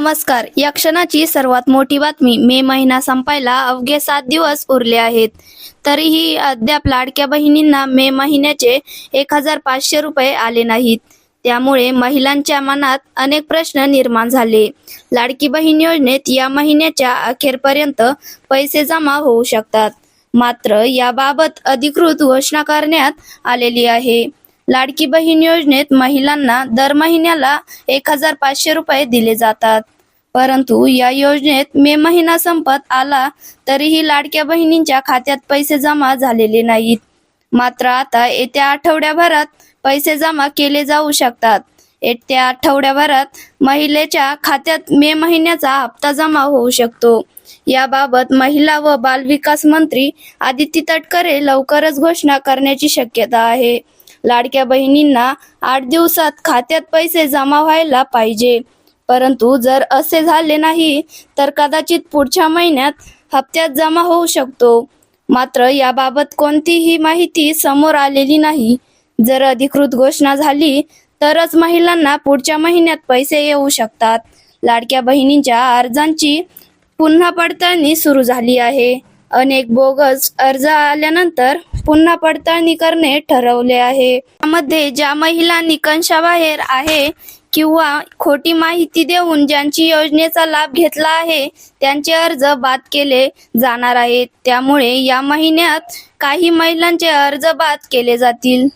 नमस्कार. या क्षणाची सर्वात मोठी बातमी मे महिना संपायला अवघे सात दिवस उरले आहेत. तरीही अद्याप लाडक्या बहिणींना मे महिन्याचे एक हजार पाचशे रुपये आले नाहीत. त्यामुळे महिलांच्या मनात अनेक प्रश्न निर्माण झाले. लाडकी बहीण योजनेत या महिन्याच्या अखेरपर्यंत पैसे जमा होऊ शकतात. मात्र याबाबत अधिकृत घोषणा करण्यात आलेली आहे. लाडकी बहीण योजनेत महिलांना दर महिन्याला एक हजार पाचशे रुपये दिले जातात. परंतु या योजनेत मे महिना संपत आला तरीही लाडक्या बहिणींच्या खात्यात पैसे जमा झालेले नाहीत. मात्र आता येत्या आठवड्याभरात पैसे जमा केले जाऊ शकतात. येत्या आठवड्याभरात महिलेच्या खात्यात मे महिन्याचा हप्ता जमा होऊ शकतो. याबाबत महिला व बालविकास मंत्री आदिती तटकरे लवकरच घोषणा करण्याची शक्यता आहे. लाडक्या बहिणींना आठ दिवसात खात्यात पैसे जमा व्हायला पाहिजे. परंतु जर असे झाले नाही तर कदाचित पुढच्या महिन्यात हप्त्यात जमा होऊ शकतो. मात्र याबाबत कोणतीही माहिती समोर आलेली नाही. जर अधिकृत घोषणा झाली तरच महिलांना पुढच्या महिन्यात पैसे येऊ शकतात. लाडक्या बहिणींच्या अर्जांची पुन्हा पडताळणी सुरू झाली आहे. अनेक बोगस अर्ज आल्यानंतर पुन्हा पडताळणी करणे ठरवले आहे. त्यामध्ये ज्या महिला निकंशाबाहेर आहे किंवा खोटी माहिती देऊन ज्यांची योजनेचा लाभ घेतला आहे त्यांचे अर्ज बाद केले जाणार आहेत. त्यामुळे या महिन्यात काही महिलांचे अर्ज बाद केले जातील.